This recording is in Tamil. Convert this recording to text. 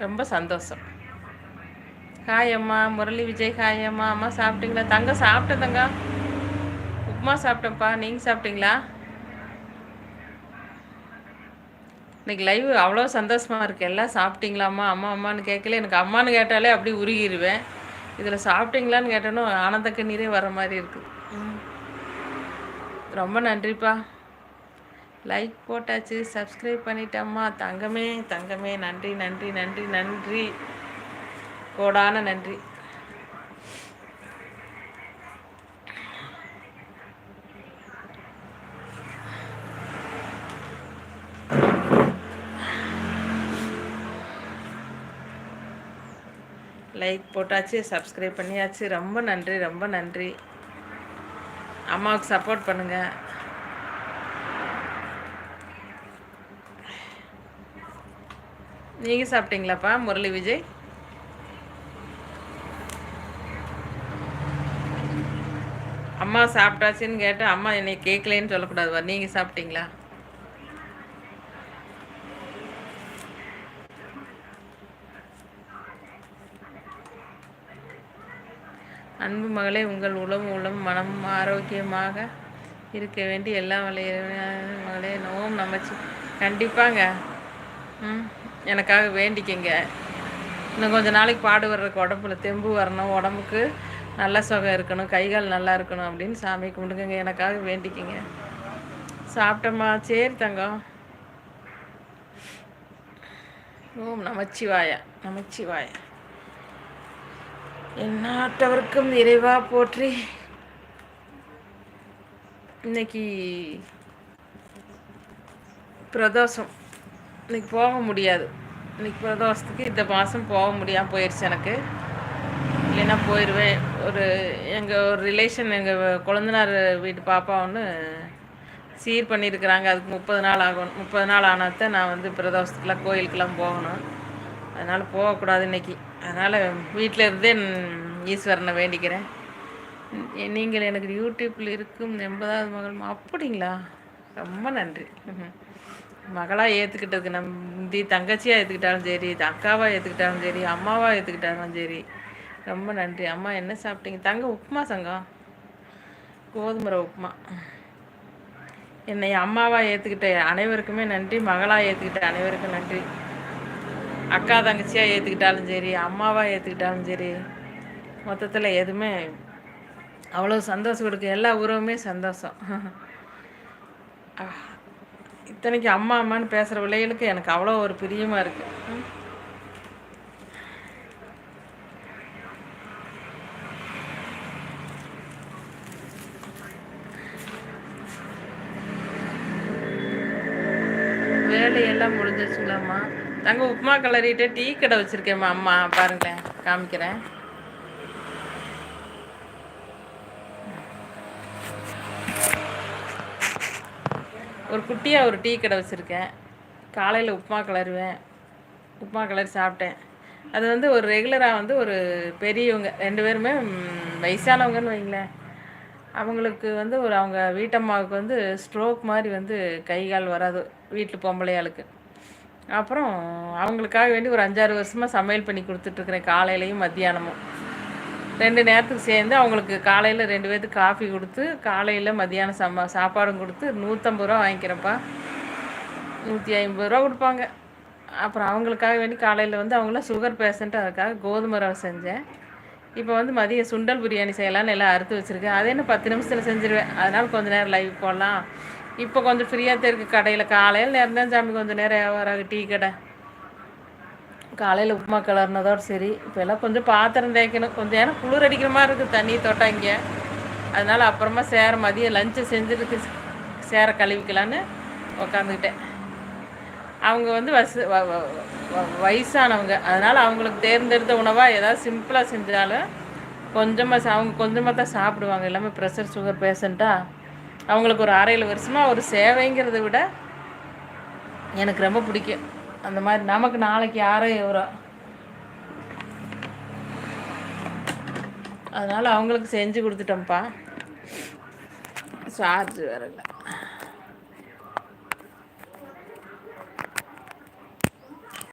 ரொம்ப சந்தோஷம். ஹாய் அம்மா முரளி விஜய் ஹாய் அம்மா அம்மா சாப்பிட்டீங்களா? தங்க சாப்பிட்டேன் தங்க உப்புமா சாப்பிட்டேன்ப்பா. நீங்கள் சாப்பிட்டீங்களா? இன்னைக்கு லைவ் அவ்வளோ சந்தோஷமாக இருக்குது எல்லாம் சாப்பிட்டீங்களாம்மா அம்மா அம்மான்னு கேட்கல. எனக்கு அம்மான்னு கேட்டாலே அப்படி உருகிடுவேன் இதில் சாப்பிட்டீங்களான்னு கேட்டோன்னு ஆனந்த கண்ணீரே வர மாதிரி இருக்குது. ரொம்ப நன்றிப்பா. லைக் போட்டாச்சு சப்ஸ்கிரைப் பண்ணிட்டம்மா. தங்கமே தங்கமே. நன்றி நன்றி நன்றி நன்றி. கோடான நன்றி. லைக் போட்டாச்சு சப்ஸ்கிரைப் பண்ணியாச்சு. ரொம்ப நன்றி ரொம்ப நன்றி. அம்மாவுக்கு சப்போர்ட் பண்ணுங்கள் நீங்கள் சாப்பிட்டீங்களாப்பா முரளி விஜய்? அம்மா சாப்பிட்டாச்சின்னு கேட்டால் அம்மா என்னை கேட்கலேன்னு சொல்லக்கூடாதுவா நீங்கள் சாப்பிட்டீங்களா? அன்பு மகளே உங்கள் உளம் உளம் மனம் ஆரோக்கியமாக இருக்க வேண்டி எல்லாம் வளைய மகளே நோவும் நமச்சு கண்டிப்பாங்க. ம். எனக்காக வேண்டிக்கங்க. இன்னும் கொஞ்சம் நாளைக்கு பாடு வர்றதுக்கு உடம்புல தெம்பு வரணும் உடம்புக்கு நல்ல சுகம் இருக்கணும் கைகால் நல்லா இருக்கணும் அப்படின்னு சாமி கும்பிடுங்க எனக்காக வேண்டிக்கங்க. சாப்பிட்டம்மா சரி தங்கம். ஓம் நமச்சிவாயா நமச்சிவாயா. எந்நாட்டவருக்கும் இறைவா போற்றி. இன்னைக்கு பிரதோஷம். இன்னைக்கு போக முடியாது. இன்னைக்கு பிரதோஷத்துக்கு இந்த மாதம் போக முடியாமல் போயிடுச்சு எனக்கு. இல்லைன்னா போயிடுவேன் ஒரு எங்கள் ஒரு ரிலேஷன் எங்கள் குழந்தனார் வீட்டு பாப்பா ஒன்று சீர் பண்ணியிருக்கிறாங்க. அதுக்கு முப்பது நாள் ஆகணும். முப்பது நாள் ஆனாத்தான் நான் வந்து பிரதோஷத்துக்குலாம் கோயிலுக்கெல்லாம் போகணும். அதனால் போகக்கூடாது இன்றைக்கி அதனால் வீட்டில் இருந்தே ஈஸ்வரனை வேண்டிக்கிறேன். நீங்கள் எனக்கு யூடியூப்பில் இருக்கும் எண்பதாவது மகள். அப்படிங்களா? ரொம்ப நன்றி. மகளாக ஏற்றுக்கிட்டதுக்கு நம்பி தங்கச்சியாக ஏற்றுக்கிட்டாலும் சரி அக்காவாக ஏற்றுக்கிட்டாலும் சரி அம்மாவாக ஏற்றுக்கிட்டாலும் சரி. ரொம்ப நன்றி. அம்மா என்ன சாப்பிட்டீங்க? தங்க உப்புமா சங்கம் கோதுமரை உப்புமா. என்னை அம்மாவாக ஏற்றுக்கிட்ட அனைவருக்குமே நன்றி. மகளாக ஏற்றுக்கிட்ட அனைவருக்கும் நன்றி. அக்கா தங்கச்சியாக ஏற்றுக்கிட்டாலும் சரி அம்மாவாக ஏற்றுக்கிட்டாலும் சரி மொத்தத்தில் எதுவுமே அவ்வளோ சந்தோஷம் கொடுக்கு எல்லா உறவுமே சந்தோஷம். இத்தனைக்கு அம்மா அம்மான்னு பேசுகிற பிள்ளைகளுக்கு எனக்கு அவ்வளோ ஒரு பிரியமாக இருக்குது வேலையெல்லாம் முடிஞ்சிச்சுங்களாம்மா தங்க உப்புமா கலரிட்டு டீ கடை வச்சுருக்கேம்மா அம்மா. பாருங்களேன் காமிக்கிறேன். ஒரு குட்டியாக ஒரு டீ கடை வச்சுருக்கேன். காலையில் உப்புமா கலருவேன். உப்புமா கலர் சாப்பிட்டேன். அது வந்து ஒரு ரெகுலராக வந்து ஒரு பெரியவங்க ரெண்டு பேருமே வயசானவங்கன்னு வைங்களேன். அவங்களுக்கு வந்து ஒரு அவங்க வீட்டம்மாவுக்கு வந்து ஸ்ட்ரோக் மாதிரி வந்து கை கால் வராது வீட்டு பொம்பளையாளுக்கு. அப்புறம் அவங்களுக்காக வேண்டி ஒரு அஞ்சாறு வருஷமாக சமையல் பண்ணி கொடுத்துட்ருக்குறேன் காலையிலையும் மத்தியானமும். ரெண்டு நேரத்துக்கு சேர்ந்து அவங்களுக்கு காலையில் ரெண்டு பேர்த்துக்கு காஃபி கொடுத்து காலையில் மதியானம் சம்ம சாப்பாடும் கொடுத்து நூற்றம்பது ரூபா வாங்கிக்கிறேன்ப்பா. நூற்றி ஐம்பது ரூபா கொடுப்பாங்க. அப்புறம் அவங்களுக்காக வேண்டி காலையில் வந்து அவங்களாம் சுகர் பேஷண்ட்டு அதுக்காக கோதுமை ரவை செஞ்சேன். இப்போ வந்து மதியம் சுண்டல் பிரியாணி செய்யலான்னு எல்லாம் அறுத்து வச்சுருக்கேன். அதே என்ன பத்து நிமிஷத்தில் செஞ்சுருவேன். அதனால் கொஞ்சம் நேரம் லைவ் போடலாம். இப்போ கொஞ்சம் ஃப்ரீயாக தான் இருக்குது கடையில் காலையில் நேரம் தான் சாமி கொஞ்சம் நேரம் வியாபாரம் டீ கடை. காலையில் உப்புமா கிளறினதோடு சரி இப்போ எல்லாம் கொஞ்சம் பாத்திரம் தேய்க்கணும். கொஞ்சம் ஏன்னா குளிர் அடிக்கிற மாதிரி இருக்குது தண்ணி தொட்டாங்க இங்கே. அதனால் அப்புறமா சேர மதியம் லஞ்சை செஞ்சுட்டு சேர கழுவிக்கலான்னு உக்காந்துக்கிட்டேன். அவங்க வந்து வச வயசானவங்க. அதனால் அவங்களுக்கு தேர்ந்தெடுத்த உணவாக ஏதாவது சிம்பிளாக செஞ்சாலும் கொஞ்சமாக அவங்க கொஞ்சமாக தான் சாப்பிடுவாங்க. எல்லாமே ப்ரெஷர் சுகர் பேஷண்ட்டாக அவங்களுக்கு ஒரு அரையில் வருஷமாக ஒரு சேவைங்கிறத விட எனக்கு ரொம்ப பிடிக்கும். அந்த மாதிரி நமக்கு நாளைக்கு யாரும் ஒரு அதனால் அவங்களுக்கு செஞ்சு கொடுத்துட்டோம்ப்பா. சார்ஜ் வேறு இல்லை.